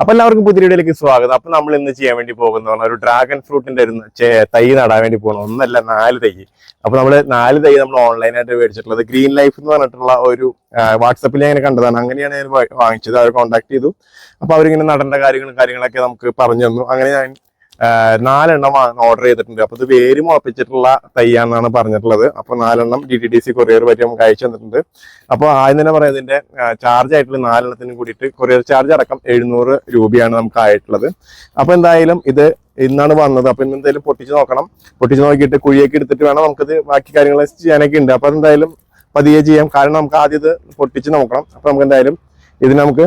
അപ്പൊ എല്ലാവർക്കും പുതിയ വീഡിയോയിലേക്ക് സ്വാഗതം. അപ്പൊ നമ്മൾ ഇന്ന് ചെയ്യാൻ വേണ്ടി പോകുന്ന പറഞ്ഞാൽ ഒരു ഡ്രാഗൺ ഫ്രൂട്ടിന്റെ ഒരു തൈ നടാൻ വേണ്ടി പോകണം ഒന്നല്ല നാല് തൈ. അപ്പൊ നമ്മൾ നാല് തൈ നമ്മൾ ഓൺലൈനായിട്ട് മേടിച്ചിട്ടുള്ളത്. ഗ്രീൻ ലൈഫ് എന്ന് പറഞ്ഞിട്ടുള്ള ഒരു വാട്സപ്പിൽ ഞാൻ കണ്ടതാണ്. അങ്ങനെയാണ് ഞാൻ വാങ്ങിച്ചത്. അവർ കോൺടാക്ട് ചെയ്തു. അപ്പൊ അവരിങ്ങനെ നടേണ്ട കാര്യങ്ങളും കാര്യങ്ങളൊക്കെ നമുക്ക് പറഞ്ഞു തന്നു. അങ്ങനെ ഞാൻ ആ, നാലെണ്ണം ഓർഡർ ചെയ്തിട്ടുണ്ട്. അപ്പൊ ഇത് വേര് മുളപ്പിച്ചിട്ടുള്ള തൈയാണെന്നാണ് പറഞ്ഞിട്ടുള്ളത്. അപ്പൊ നാലെണ്ണം D T D C courier പറ്റി നമുക്ക് അയച്ചു തന്നിട്ടുണ്ട്. അപ്പോൾ ആദ്യം തന്നെ പറയാം ഇതിന്റെ ചാർജ് ആയിട്ടുള്ള നാലെണ്ണത്തിന് കൂടിയിട്ട് കൊറിയർ ചാർജ് അടക്കം എഴുന്നൂറ് രൂപയാണ് നമുക്ക് ആയിട്ടുള്ളത്. അപ്പൊ എന്തായാലും ഇത് ഇന്നാണ് വന്നത്. അപ്പൊ ഇന്ന് എന്തായാലും പൊട്ടിച്ച് നോക്കണം. പൊട്ടിച്ച് നോക്കിയിട്ട് കുഴിയൊക്കെ എടുത്തിട്ട് വേണം നമുക്കിത് ബാക്കി കാര്യങ്ങൾ ചെയ്യാനൊക്കെ ഉണ്ട്. അപ്പൊ എന്തായാലും പതിയെ ചെയ്യാം. കാരണം നമുക്ക് ആദ്യം ഇത് പൊട്ടിച്ച് നോക്കണം. അപ്പൊ നമുക്ക് എന്തായാലും ഇത് നമുക്ക്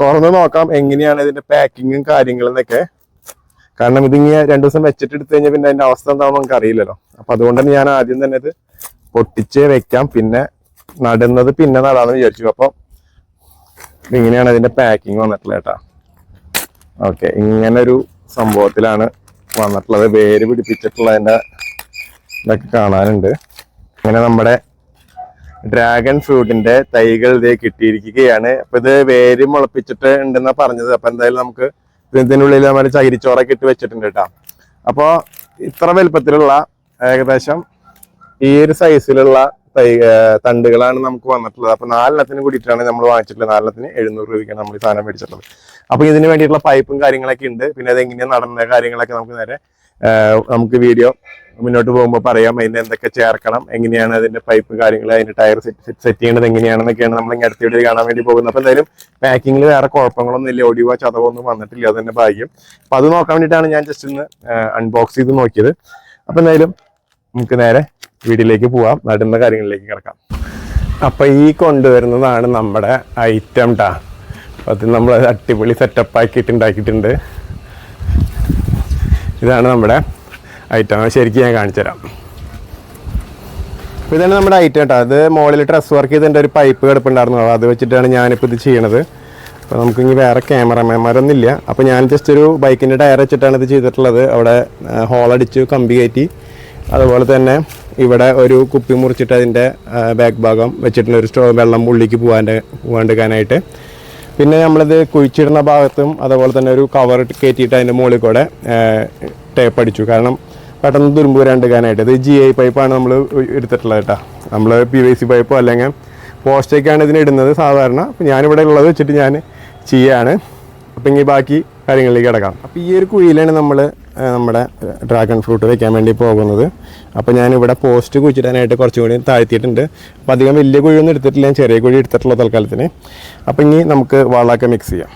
തുറന്ന് നോക്കാം. എങ്ങനെയാണ് ഇതിന്റെ പാക്കിങ്ങും കാര്യങ്ങളും എന്നൊക്കെ. കാരണം ഇതിങ്ങനെ രണ്ടു ദിവസം വെച്ചിട്ട് എടുത്തു കഴിഞ്ഞാൽ പിന്നെ അതിന്റെ അവസ്ഥ എന്താണെന്ന് നമുക്ക് അറിയില്ലല്ലോ. അപ്പൊ അതുകൊണ്ട് തന്നെ ഞാൻ ആദ്യം തന്നെ ഇത് പൊട്ടിച്ച് വെക്കാം. പിന്നെ നടുന്നത് പിന്നെ നടാന്ന് വിചാരിച്ചു. അപ്പൊ ഇങ്ങനെയാണ് അതിന്റെ പാക്കിങ് വന്നിട്ടുള്ളത് കേട്ടാ. ഓക്കെ ഇങ്ങനെ ഒരു സംഭവത്തിലാണ് വന്നിട്ടുള്ളത്. വേര് പിടിപ്പിച്ചിട്ടുള്ളതിന്റെ ഇതൊക്കെ കാണാനുണ്ട്. അങ്ങനെ നമ്മുടെ ഡ്രാഗൺ ഫ്രൂട്ടിന്റെ തൈകൾ ഇതേ കിട്ടിയിരിക്കുകയാണ്. അപ്പൊ ഇത് വേര് മുളപ്പിച്ചിട്ട് ഉണ്ടെന്നാ പറഞ്ഞത്. അപ്പൊ എന്തായാലും നമുക്ക് ഇതിനുള്ളിൽ നമ്മുടെ ചകിരിച്ചോറൊക്കെ ഇട്ട് വെച്ചിട്ടുണ്ട് കേട്ടോ. അപ്പോൾ ഇത്ര വലുപ്പത്തിലുള്ള ഏകദേശം ഈ ഒരു സൈസിലുള്ള തൈ തണ്ടുകളാണ് നമുക്ക് വന്നിട്ടുള്ളത്. അപ്പോൾ നാലെണ്ണത്തിന് കൂടിയിട്ടാണ് നമ്മൾ വാങ്ങിച്ചിട്ടുള്ളത്. നാലെണ്ണത്തിന് എഴുന്നൂറ് രൂപയ്ക്കാണ് നമ്മൾ ഈ സാധനം മേടിച്ചിട്ടുള്ളത്. അപ്പോൾ ഇതിന് വേണ്ടിയിട്ടുള്ള പൈപ്പും കാര്യങ്ങളൊക്കെ ഉണ്ട്. പിന്നെ അതെങ്ങനെയാണ് നടന്ന കാര്യങ്ങളൊക്കെ നമുക്ക് നേരെ നമുക്ക് വീഡിയോ മുന്നോട്ട് പോകുമ്പോൾ പറയാം അതിന് എന്തൊക്കെ ചേർക്കണം എങ്ങനെയാണ് അതിന്റെ പൈപ്പ് കാര്യങ്ങൾ അതിന്റെ ടയർ സെറ്റ് സെറ്റ് ചെയ്യേണ്ടത് എങ്ങനെയാണെന്നൊക്കെയാണ് നമ്മൾ ഇങ്ങനെ അടുത്ത വീഡിയോ കാണാൻ വേണ്ടി പോകുന്നത്. അപ്പൊ എന്തായാലും പാക്കിങ്ങിൽ വേറെ കുഴപ്പങ്ങളൊന്നും ഇല്ല. ഒടിവോ ചതവോ ഒന്നും വന്നിട്ടില്ല. അത് തന്നെ ഭാഗ്യം. അപ്പൊ അത് നോക്കാൻ വേണ്ടിയിട്ടാണ് ഞാൻ ജസ്റ്റ് ഒന്ന് അൺബോക്സ് ചെയ്ത് നോക്കിയത്. അപ്പൊ എന്തായാലും നമുക്ക് നേരെ വീട്ടിലേക്ക് പോവാം. നടുന്ന കാര്യങ്ങളിലേക്ക് കിടക്കാം. അപ്പൊ ഈ കൊണ്ടുവരുന്നതാണ് നമ്മുടെ ഐറ്റം ടാ അപ്പൊ അത് നമ്മൾ അടിപൊളി സെറ്റപ്പ് ആക്കിയിട്ട് ഉണ്ടാക്കിയിട്ടുണ്ട്. ഇതാണ് നമ്മുടെ ഐറ്റം ശരിക്കും ഞാൻ കാണിച്ചുതരാം. അപ്പോൾ ഇതാണ് നമ്മുടെ ഐറ്റം കേട്ടോ. അത് മുകളിൽ ഡ്രസ് വർക്ക് ചെയ്തതിന്റെ ഒരു പൈപ്പ് കിടപ്പുണ്ടായിരുന്നു. അത് വെച്ചിട്ടാണ് ഞാനിപ്പോൾ ഇത് ചെയ്യണത്. അപ്പോൾ നമുക്ക് ഇനി വേറെ ക്യാമറമാൻമാരൊന്നുമില്ല അപ്പോൾ ഞാൻ ജസ്റ്റ് ഒരു ബൈക്കിന്റെ ടയർ വെച്ചിട്ടാണ് ഇത് ചെയ്തിട്ടുള്ളത്. അവിടെ ഹോളടിച്ചു കമ്പി കയറ്റി. അതുപോലെ തന്നെ ഇവിടെ ഒരു കുപ്പി മുറിച്ചിട്ട് അതിന്റെ ബാക്ക് ഭാഗം വെച്ചിട്ടുണ്ട്. ഒരു സ്റ്റോ വെള്ളം ഉള്ളിലേക്ക് പോകാണ്ട് പോകാണ്ടിരിക്കാനായിട്ട് പിന്നെ നമ്മളിത് കുഴിച്ചിടുന്ന ഭാഗത്തും അതുപോലെ തന്നെ ഒരു കവർ കയറ്റിയിട്ട് അതിന്റെ മുകളിൽ കൂടെ ടേപ്പ് അടിച്ചു. കാരണം പെട്ടെന്ന് തുരുമ്പ് വരാണ്ടിരിക്കാനായിട്ട്. ഇത് ജി ഐ പൈപ്പാണ് നമ്മൾ എടുത്തിട്ടുള്ളത് കേട്ടോ. നമ്മൾ പി വൈ സി പൈപ്പോ അല്ലെങ്കിൽ പോസ്റ്റേക്കാണ് ഇതിന് ഇടുന്നത് സാധാരണ. അപ്പോൾ ഞാനിവിടെ ഉള്ളത് വെച്ചിട്ട് ഞാൻ ചെയ്യാണ് അപ്പം ഇനി ബാക്കി കാര്യങ്ങളിലേക്ക് കിടക്കാം. അപ്പോൾ ഈ ഒരു കുഴിയിലാണ് നമ്മൾ നമ്മുടെ ഡ്രാഗൺ ഫ്രൂട്ട് വെക്കാൻ വേണ്ടി പോകുന്നത്. അപ്പോൾ ഞാനിവിടെ പോസ്റ്റ് കുഴിച്ചിടാനായിട്ട് കുറച്ചും കൂടി താഴ്ത്തിയിട്ടുണ്ട്. അപ്പോൾ അധികം വലിയ കുഴിയൊന്നും എടുത്തിട്ടില്ല. ഞാൻ ചെറിയ കുഴി എടുത്തിട്ടുള്ള തൽക്കാലത്തിന്. അപ്പോൾ ഇനി നമുക്ക് വളമൊക്കെ മിക്സ് ചെയ്യാം.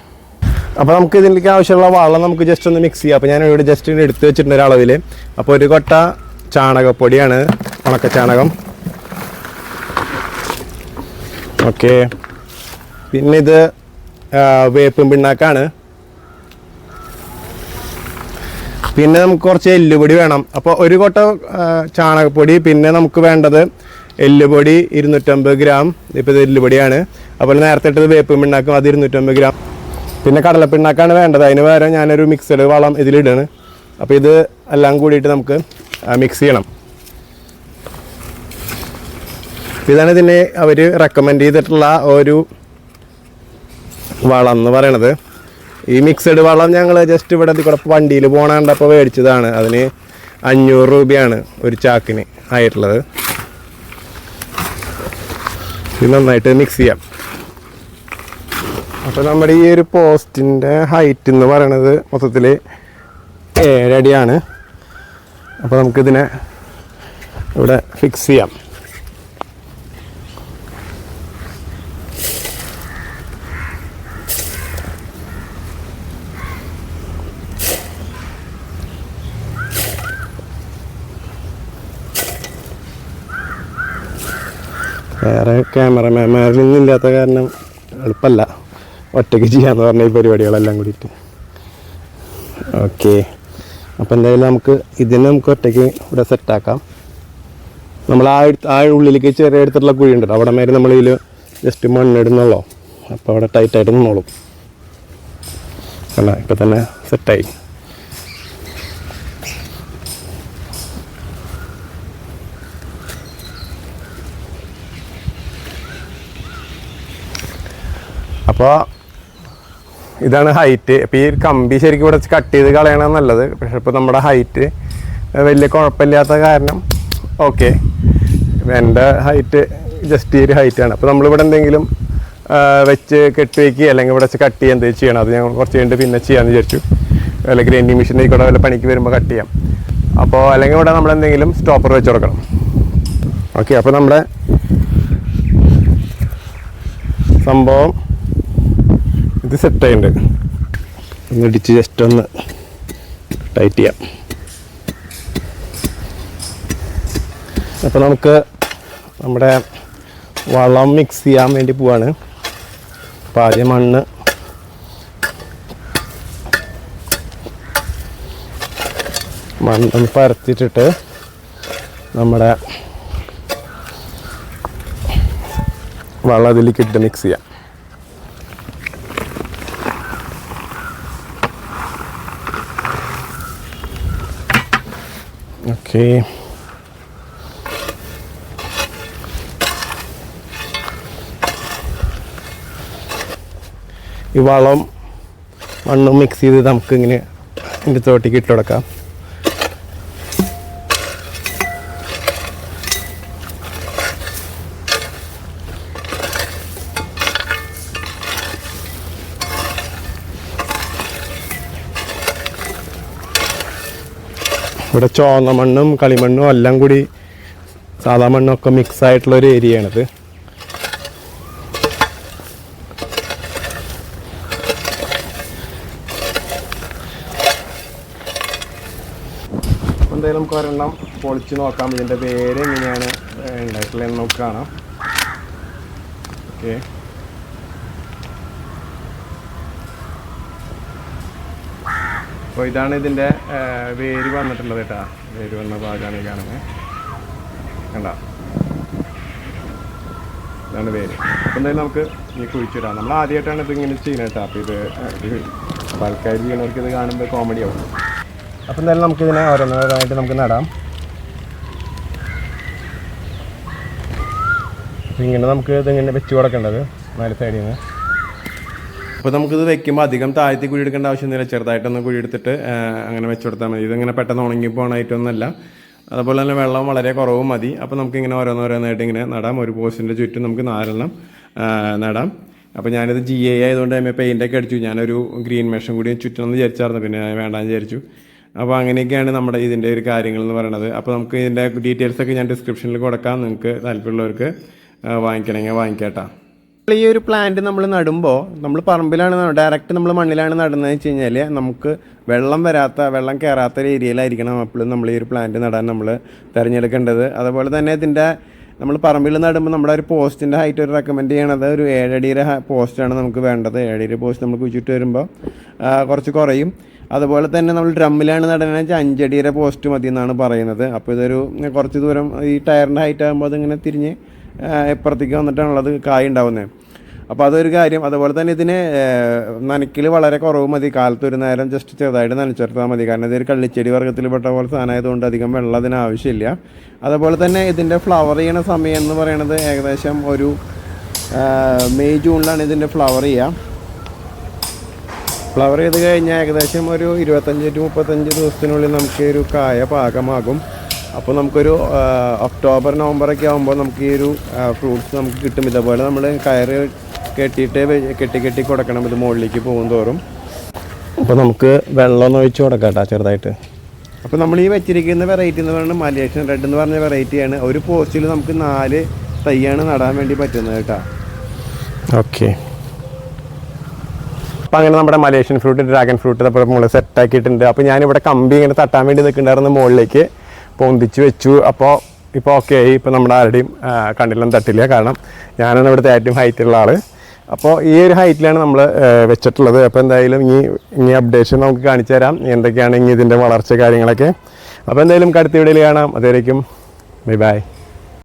അപ്പോൾ നമുക്ക് ഇതിലേക്ക് ആവശ്യമുള്ള വളം നമുക്ക് ജസ്റ്റ് ഒന്ന് മിക്സ് ചെയ്യാം. അപ്പോൾ ഞാൻ ഇവിടെ ജസ്റ്റ് ഇങ്ങനെ എടുത്ത് വെച്ചിട്ടുണ്ട് ഒരളവിൽ അപ്പോൾ ഒരു കൊട്ട ചാണകപ്പൊടിയാണ് ഉണക്ക ചാണകം. ഓക്കെ പിന്നെ ഇത് വേപ്പും പിണ്ണാക്കാണ്. പിന്നെ നമുക്ക് കുറച്ച് എല്ലുപൊടി വേണം. അപ്പോൾ ഒരു കൊട്ട ചാണകപ്പൊടി പിന്നെ നമുക്ക് വേണ്ടത് എല്ലുപൊടി ഇരുന്നൂറ്റമ്പത് ഗ്രാം. ഇപ്പോൾ ഇത് എല്ലുപൊടിയാണ്. അപ്പോൾ നേരത്തെ ഇട്ടത് വേപ്പ് പിണ്ണാക്കും അത് ഇരുന്നൂറ്റമ്പത് ഗ്രാം. പിന്നെ കടലപ്പിണ്ണാക്കാണ് വേണ്ടത്. അതിന് പകരം ഞാനൊരു മിക്സഡ് വളം ഇതിലിടാണ്. അപ്പോൾ ഇത് എല്ലാം കൂടിയിട്ട് നമുക്ക് മിക്സ് ചെയ്യണം. ഇതാണ് ഇതിനെ അവർ റെക്കമെൻഡ് ചെയ്തിട്ടുള്ള ഒരു വളം എന്ന് പറയണത്. ഈ മിക്സഡ് വളം ഞങ്ങൾ ജസ്റ്റ് ഇവിടെ കൂടെ വണ്ടിയിൽ പോകണ കണ്ടപ്പോൾ മേടിച്ചതാണ്. അതിന് അഞ്ഞൂറ് രൂപയാണ് ഒരു ചാക്കിന് ആയിട്ടുള്ളത്. നന്നായിട്ട് മിക്സ് ചെയ്യാം. അപ്പോൾ നമ്മുടെ ഈ ഒരു പോസ്റ്റിന്റെ ഹൈറ്റ് എന്ന് പറയണത് മൊത്തത്തിൽ ഏഴടിയാണ് അപ്പോൾ നമുക്കിതിനെ ഇവിടെ ഫിക്സ് ചെയ്യാം. വേറെ ക്യാമറമാൻമാരിലൊന്നും ഇല്ലാത്ത കാരണം എളുപ്പമല്ല ഒറ്റയ്ക്ക് ചെയ്യാമെന്ന് പറഞ്ഞ ഈ പരിപാടികളെല്ലാം കൂടിയിട്ട്. ഓക്കെ അപ്പോൾ എന്തായാലും നമുക്ക് ഇതിനെ നമുക്ക് ഒറ്റയ്ക്ക് ഇവിടെ സെറ്റാക്കാം നമ്മൾ ആ ആ ഉള്ളിലേക്ക് ചെറിയ എടുത്തിട്ടുള്ള കുഴി ഉണ്ടല്ലോ. അവിടെ മേലെ നമ്മൾ ഇതിൽ ജസ്റ്റ് മണ്ണിടുന്നുള്ളൂ. അപ്പോൾ അവിടെ ടൈറ്റായിട്ട് നിന്നോളും. അല്ല ഇപ്പം തന്നെ സെറ്റായി അപ്പോൾ ഇതാണ് ഹൈറ്റ്. ഇപ്പോൾ ഈ കമ്പി ശരിക്കും ഇവിടെ കട്ട് ചെയ്ത് കളയണം നല്ലത്. പക്ഷെ ഇപ്പോൾ നമ്മുടെ ഹൈറ്റ് വലിയ കുഴപ്പമില്ലാത്ത കാരണം ഓക്കെ. എന്റെ ഹൈറ്റ് ജസ്റ്റ് ഈ ഒരു ഹൈറ്റാണ് അപ്പോൾ നമ്മളിവിടെ എന്തെങ്കിലും വെച്ച് കെട്ടി വയ്ക്കുക അല്ലെങ്കിൽ ഇവിടെ വെച്ച് കട്ട് ചെയ്യുക എന്തെങ്കിലും ചെയ്യണം. അത് ഞങ്ങൾ കുറച്ച് കഴിഞ്ഞിട്ട് പിന്നെ ചെയ്യാമെന്ന് വിചാരിച്ചു. അല്ലെങ്കിൽ ഗ്രൈൻഡിങ് മെഷീനിൽ കൂടെ വല്ല പണിക്ക് വരുമ്പോൾ കട്ട് ചെയ്യാം. അപ്പോൾ അല്ലെങ്കിൽ ഇവിടെ നമ്മൾ എന്തെങ്കിലും സ്റ്റോപ്പർ വെച്ച് കൊടുക്കണം. ഓക്കെ അപ്പോൾ നമ്മുടെ സംഭവം ഇത് സെറ്റ് ആയിട്ടുണ്ട് ഒന്ന് ഇടിച്ച് ജസ്റ്റ് ഒന്ന് ടൈറ്റ് ചെയ്യാം. അപ്പോൾ നമുക്ക് നമ്മുടെ വളം മിക്സ് ചെയ്യാൻ വേണ്ടി പോവാണ്. അപ്പോൾ ആദ്യം മണ്ണ് മണ്ണ് പരത്തിയിട്ടിട്ട് നമ്മുടെ വളം അതിലേക്ക് ഇട്ട് മിക്സ് ചെയ്യാം. ഓക്കെ ഈ വളം മണ്ണും മിക്സ് ചെയ്ത് നമുക്ക് ഇങ്ങനെ ഇതിന്റെ തോട്ടിക്ക് ഇട്ട് ഇവിടെ ചോന്ന മണ്ണും കളിമണ്ണും എല്ലാം കൂടി സാധാ മണ്ണും ഒക്കെ മിക്സ് ആയിട്ടുള്ള ഒരു ഏരിയയാണിത്. എന്തായാലും നമുക്ക് ഒരെണ്ണം പൊളിച്ച് നോക്കാം. ഇതിന്റെ പേര് എങ്ങനെയാണ്? ഉണ്ടായിട്ടുള്ളതെന്ന് നമുക്ക് കാണാം. ഓക്കെ. അപ്പോൾ ഇതാണ് ഇതിന്റെ വേര് വന്നിട്ടുള്ളത് കേട്ടാ. വേര് വന്ന ഭാഗമാണ് ഈ കാണുന്നത്. കണ്ട? ഇതാണ് വേര്. അപ്പോൾ എന്തായാലും നമുക്ക് ഈ കുഴിച്ചിടാം. നമ്മൾ ആദ്യമായിട്ടാണ് ഇത് ഇങ്ങനെ ചെയ്യുന്നത് കേട്ടോ. അപ്പോൾ ഇത് ആൾക്കാർ ചെയ്യണവർക്ക് ഇത് കാണുമ്പോൾ കോമഡി ആവും. അപ്പോൾ എന്തായാലും നമുക്കിതിനെ ഓരോന്നോരോന്നായിട്ട് നമുക്ക് നടാം. ഇങ്ങനെ നമുക്ക് ഇതിങ്ങനെ വെച്ച് കൊടുക്കേണ്ടത് നാല് സൈഡിൽ നിന്ന് അപ്പോൾ നമുക്കിത് വെക്കുമ്പോൾ അധികം താഴ്ത്തി കുഴി എടുക്കേണ്ട ആവശ്യമൊന്നുമില്ല. ചെറുതായിട്ടൊന്ന് കുഴി എടുത്തിട്ട് അങ്ങനെ വെച്ച് കൊടുത്താൽ മതി. ഇതിങ്ങനെ പെട്ടെന്ന് ഉണങ്ങി പോകണമായിട്ടൊന്നുമല്ല അതുപോലെ തന്നെ വെള്ളം വളരെ കുറവും മതി. അപ്പോൾ നമുക്കിങ്ങനെ ഓരോന്നോരോന്നായിട്ട് ഇങ്ങനെ നടാം. ഒരു പോസ്റ്റിന്റെ ചുറ്റും നമുക്ക് നാലെണ്ണം നടാം. അപ്പോൾ ഞാനിത് ജി എ ആയതുകൊണ്ട് തന്നെ പെയിന്റൊക്കെ അടിച്ചു. ഞാനൊരു ഗ്രീൻ മെഷും കൂടി ചുറ്റണമെന്ന് വിചാരിച്ചായിരുന്നു. പിന്നെ വേണ്ടാന്ന് വിചാരിച്ചു. അപ്പോൾ അങ്ങനെയൊക്കെയാണ് നമ്മുടെ ഇതിന്റെ ഒരു കാര്യങ്ങൾ എന്ന് പറയുന്നത് അപ്പോൾ നമുക്ക് ഇതിന്റെ ഡീറ്റെയിൽസൊക്കെ ഞാൻ ഡിസ്ക്രിപ്ഷനിൽ കൊടുക്കാം. നിങ്ങൾക്ക് താല്പര്യമുള്ളവർക്ക് വാങ്ങിക്കണമെങ്കിൽ വാങ്ങിക്കാട്ടാ ഈ ഒരു പ്ലാന്റ് നമ്മൾ നടുമ്പോൾ നമ്മൾ പറമ്പിലാണ് ഡയറക്റ്റ് നമ്മൾ മണ്ണിലാണ് നടുന്നത് വെച്ച് കഴിഞ്ഞാൽ നമുക്ക് വെള്ളം വരാത്ത വെള്ളം കയറാത്ത ഒരു ഏരിയയിലായിരിക്കണം എപ്പോഴും നമ്മൾ ഈ ഒരു പ്ലാന്റ് നടാൻ നമ്മൾ തിരഞ്ഞെടുക്കേണ്ടത്. അതുപോലെ തന്നെ ഇതിന്റെ നമ്മൾ പറമ്പിൽ നടുമ്പോൾ നമ്മുടെ ഒരു പോസ്റ്റിന്റെ ഹൈറ്റ് ഒരു റെക്കമെൻഡ് ചെയ്യണത് ഒരു ഏഴടിയുടെ പോസ്റ്റാണ് നമുക്ക് വേണ്ടത്. ഏഴടിയുടെ പോസ്റ്റ് നമ്മൾ കുഴിച്ചിട്ട് വരുമ്പോൾ കുറച്ച് കുറയും. അതുപോലെ തന്നെ നമ്മൾ ഡ്രമ്മിലാണ് നടണമെന്ന് വെച്ചാൽ അഞ്ചടിയുടെ പോസ്റ്റ് മതി എന്നാണ് പറയുന്നത്. അപ്പോൾ ഇതൊരു കുറച്ച് ദൂരം ഈ ടയറിന്റെ ഹൈറ്റ് ആകുമ്പോൾ അതിങ്ങനെ തിരിഞ്ഞ് എപ്പുറത്തേക്ക് വന്നിട്ടാണുള്ളത് കായ് ഉണ്ടാവുന്നത് അപ്പോൾ അതൊരു കാര്യം. അതുപോലെ തന്നെ ഇതിന് നനയ്ക്കൽ വളരെ കുറവ് മതി. കാലത്ത് ഒരു നേരം ജസ്റ്റ് ചെറുതായിട്ട് നനച്ചെടുത്താൽ മതി. കാരണം ഇതൊരു കള്ളിച്ചെടി വർഗത്തിൽപ്പെട്ട പോലെ സാധനമായതുകൊണ്ട് അധികം വെള്ളം അതിന് ആവശ്യമില്ല. അതുപോലെ തന്നെ ഇതിന്റെ ഫ്ലവർ ചെയ്യണ സമയം എന്ന് പറയുന്നത് ഏകദേശം ഒരു മെയ് ജൂണിലാണ് ഇതിന്റെ ഫ്ലവർ ചെയ്യുക. ഫ്ലവർ ചെയ്ത് കഴിഞ്ഞാൽ ഏകദേശം ഒരു ഇരുപത്തഞ്ച് ടു മുപ്പത്തഞ്ച് ദിവസത്തിനുള്ളിൽ നമുക്ക് ഒരു കായ പാകമാകും. അപ്പോൾ നമുക്കൊരു ഒക്ടോബർ നവംബറൊക്കെ ആകുമ്പോൾ നമുക്ക് ഈ ഒരു ഫ്രൂട്ട്സ് നമുക്ക് കിട്ടും. ഇതേപോലെ നമ്മൾ കയറ് കെട്ടിയിട്ട് കെട്ടി കെട്ടി കൊടുക്കണം. ഇത് മുകളിലേക്ക് പോകും തോറും. അപ്പോൾ നമുക്ക് വെള്ളം ഒഴിച്ച് കൊടുക്കാം കേട്ടോ ചെറുതായിട്ട്. അപ്പോൾ നമ്മൾ ഈ വെച്ചിരിക്കുന്ന വെറൈറ്റി എന്ന് പറയുന്നത് മലേഷ്യൻ റെഡ് എന്ന് പറഞ്ഞ വെറൈറ്റിയാണ് ഒരു പോസ്റ്റിൽ നമുക്ക് നാല് തൈയാണ് നടാൻ വേണ്ടി പറ്റുന്നത് കേട്ടോ. ഓക്കെ അപ്പം അങ്ങനെ നമ്മുടെ മലേഷ്യൻ ഫ്രൂട്ട് ഡ്രാഗൺ ഫ്രൂട്ട് അപ്പോൾ നമ്മൾ സെറ്റ് ആക്കിയിട്ടുണ്ട്. അപ്പോൾ ഞാനിവിടെ കമ്പി ഇങ്ങനെ തട്ടാൻ വേണ്ടി നിൽക്കുന്നുണ്ടായിരുന്നു മുകളിലേക്ക്. പൊന്തിച്ച് വെച്ചു. അപ്പോൾ ഇപ്പോൾ ഓക്കെ ആയി. ഇപ്പോൾ നമ്മുടെ ആരുടെയും കണ്ണിലും തട്ടില്ല. കാരണം ഞാനാണ് ഇവിടുത്തെ ഏറ്റവും ഹൈറ്റുള്ള ആൾ അപ്പോൾ ഈ ഒരു ഹൈറ്റിലാണ് നമ്മൾ വെച്ചിട്ടുള്ളത്. അപ്പോൾ എന്തായാലും ഇനി ഇനി അപ്ഡേഷൻ നമുക്ക് കാണിച്ചു തരാം. എന്തൊക്കെയാണ് ഇനി ഇതിന്റെ വളർച്ച കാര്യങ്ങളൊക്കെ. അപ്പോൾ എന്തായാലും അടുത്ത വീഡിയോയിൽ കാണാം. അതുവരേക്കും ബൈ ബൈ